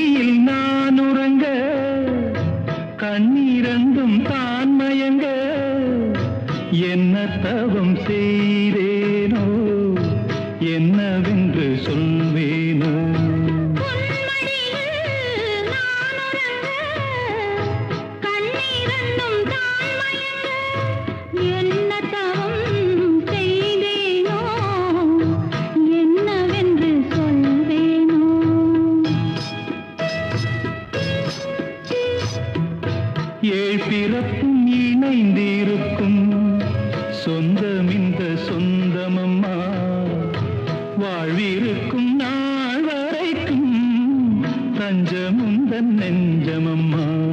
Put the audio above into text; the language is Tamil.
விழியில் நான் உறங்க கண்ணீரங்கும் தான் மயங்க என்ன தவம் செய்தேனோ என்னவென்று சொல்வேனோ? ஏழ் பிறப்பும் இணைந்திருக்கும். சொந்தம் இந்த சொந்தமம்மா வாழ்விருக்கும் நாள் வரைக்கும் தஞ்சமுந்தன் நெஞ்சமம்மா.